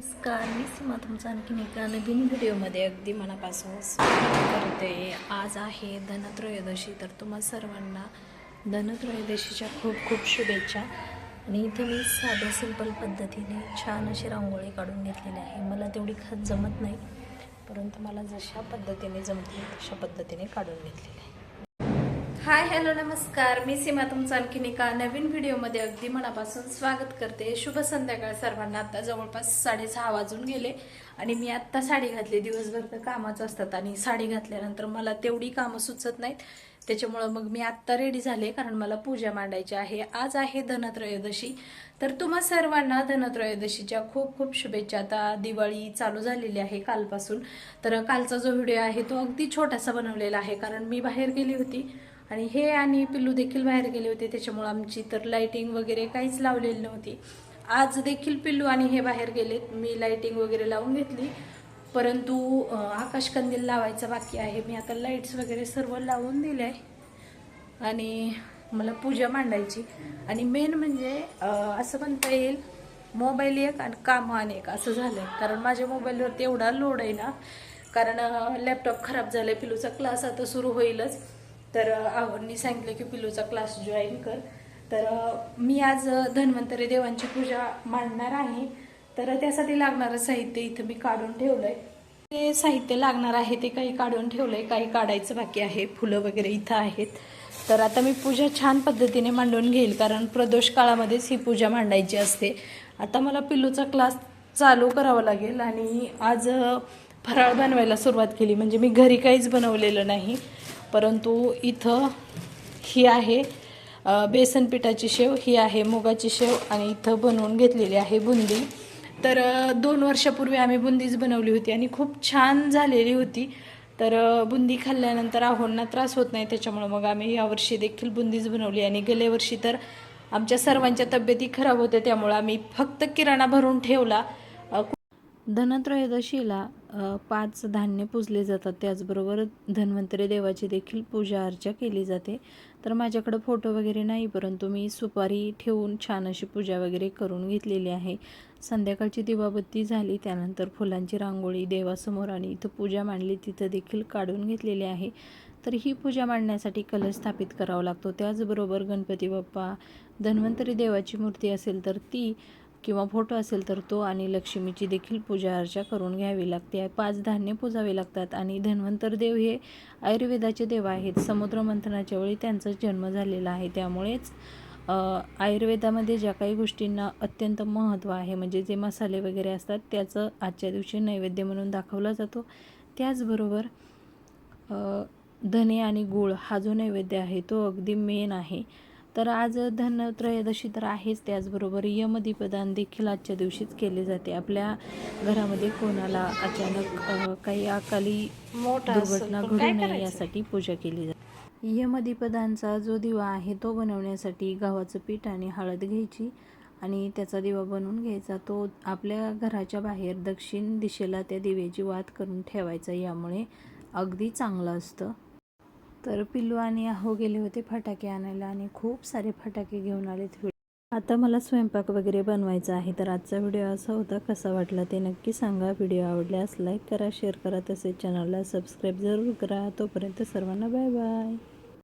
नमस्कार मी सीमा तुमचा आणखीन एका नवीन व्हिडिओमध्ये अगदी मनापासून स्वागत करते. आज आहे धनत्रयोदशी तर तुम्हा सर्वांना धनत्रयोदशीच्या खूप खूप शुभेच्छा. आणि इथे मी साध्या सिंपल पद्धतीने छान अशी रांगोळी काढून घेतलेली आहे. मला तेवढी खास जमत नाही परंतु मला जशा पद्धतीने जमते तशा पद्धतीने काढून घेतलेली आहे. हाय हॅलो नमस्कार. मी सीमा तुमचं आणखीन एका नवीन व्हिडिओमध्ये अगदी मनापासून स्वागत करते. शुभ संध्याकाळ सर्वांना. आता जवळपास साडेसहा वाजून गेले आणि मी आत्ता साडी घातली. दिवसभर तर कामाच असतात आणि साडी घातल्यानंतर मला तेवढी कामं सुचत नाहीत. त्याच्यामुळं मग मी आत्ता रेडी झाले कारण मला पूजा मांडायची आहे. आज आहे धनत्रयोदशी. तर तुम्हा सर्वांना धनत्रयोदशीच्या खूप खूप शुभेच्छा. आता दिवाळी चालू झालेली आहे कालपासून. तर कालचा जो व्हिडिओ आहे तो अगदी छोटासा बनवलेला आहे कारण मी बाहेर गेली होती. आणि हे आणि पिल्लू देखील बाहेर गेले होते त्याच्यामुळं आमची तर लाईटिंग वगैरे काहीच लावलेली नव्हती. आज देखील पिल्लू आणि हे बाहेर गेलेत. मी लाइटिंग वगैरे लावून घेतली. परंतु आकाशकंदील लावायचा बाकी आहे. मी आता लाईट्स वगैरे सर्व लावून दिले आहे. आणि मला पूजा मांडायची. आणि मेन म्हणजे असं म्हणता येईल मोबाईल एक आणि काम अनेक असं झालंय. कारण माझ्या मोबाईलवरती एवढा लोड आहे ना. कारण लॅपटॉप खराब झालाय. पिलूचा क्लास आता सुरू होईलच. तर आवडनी सांगितलं की पिलूचा क्लास जॉईन कर. तर मी आज धन्वंतरी देवांची पूजा मांडणार आहे. तर त्यासाठी लागणारं साहित्य इथं मी काढून ठेवलंय. ते साहित्य लागणार आहे ते काही काढून ठेवलंय काही काढायचं बाकी आहे फुलं वगैरे इथं आहेत. तर आता मी पूजा छान पद्धतीने मांडून घेईल कारण प्रदोष काळामध्येच ही पूजा मांडायची असते. आता मला पिल्लूचा क्लास चालू करावा लागेल आणि आज फराळ बनवायला सुरुवात केली. म्हणजे मी घरी काहीच बनवलेलं नाही. परंतु इथं ही आहे बेसन पिठाची शेव ही आहे मुगाची शेव आणि इथं बनवून घेतलेली आहे बुंदी. तर दोन वर्षापूर्वी आम्ही बुंदीच बनवली होती आणि खूप छान झालेली होती. तर बुंदी खाल्ल्यानंतर आहोंना त्रास होत नाही त्याच्यामुळं मग आम्ही यावर्षी देखील बुंदीच बनवली आणि गेल्या वर्षी तर आमच्या सर्वांच्या तब्येती खराब होत्या त्यामुळं आम्ही फक्त किराणा भरून ठेवला. धनत्रयोदशीला पाच धान्य पूजले जातात. त्याचबरोबर धन्वंतरी देवाची देखील पूजा अर्चा केली जाते. तर माझ्याकडं फोटो वगैरे नाही परंतु मी सुपारी ठेवून छान अशी पूजा वगैरे करून घेतलेली आहे. संध्याकाळची दिवाबत्ती झाली त्यानंतर फुलांची रांगोळी देवासमोर आणि इथं पूजा मांडली तिथं देखील काढून घेतलेली आहे. तर ही पूजा मांडण्यासाठी कलश स्थापित करावा लागतो. त्याचबरोबर गणपती बाप्पा धन्वंतरी देवाची मूर्ती असेल तर ती किंवा फोटो असेल तर तो आणि लक्ष्मीची देखील पूजा अर्चा करून घ्यावी लागते. पाच धान्य पूजावे लागतात आणि धन्वंतर देव हे आयुर्वेदाचे देव आहेत. समुद्र मंथनाच्या वेळी त्यांचा जन्म झालेला आहे. त्यामुळेच आयुर्वेदामध्ये ज्या काही गोष्टींना अत्यंत महत्त्व आहे म्हणजे जे मसाले वगैरे असतात त्याचं आजच्या दिवशी नैवेद्य म्हणून दाखवला जातो. त्याचबरोबर धने आणि गूळ हा जो नैवेद्य आहे तो अगदी मेन आहे. तर आज धनत्रयोदशी तर आहेच त्याचबरोबर यमदीपदान देखील आजच्या दिवशीच केले जाते. आपल्या घरामध्ये कोणाला अचानक काही अकाली दुर्घटना घडू नये यासाठी पूजा केली जाते. यमदीपदानचा जो दिवा आहे तो बनवण्यासाठी गव्हाचं पीठ आणि हळद घ्यायची आणि त्याचा दिवा बनवून घ्यायचा. तो आपल्या घराच्या बाहेर दक्षिण दिशेला त्या दिव्याची वात करून ठेवायचा. यामुळे अगदी चांगलं असतं. तर पिल्लू आणि आहो गेले होते फटाके आणायला आणि खूप सारे फटाके घेऊन आलेत आता मला स्वयंपाक वगैरे बनवायचा आहे तर आजचा व्हिडिओ असा होता. कसा वाटला ते नक्की सांगा. व्हिडिओ आवडल्यास लाईक करा शेअर करा तसेच चॅनलला सबस्क्राईब जरूर करा. तोपर्यंत सर्वांना बाय बाय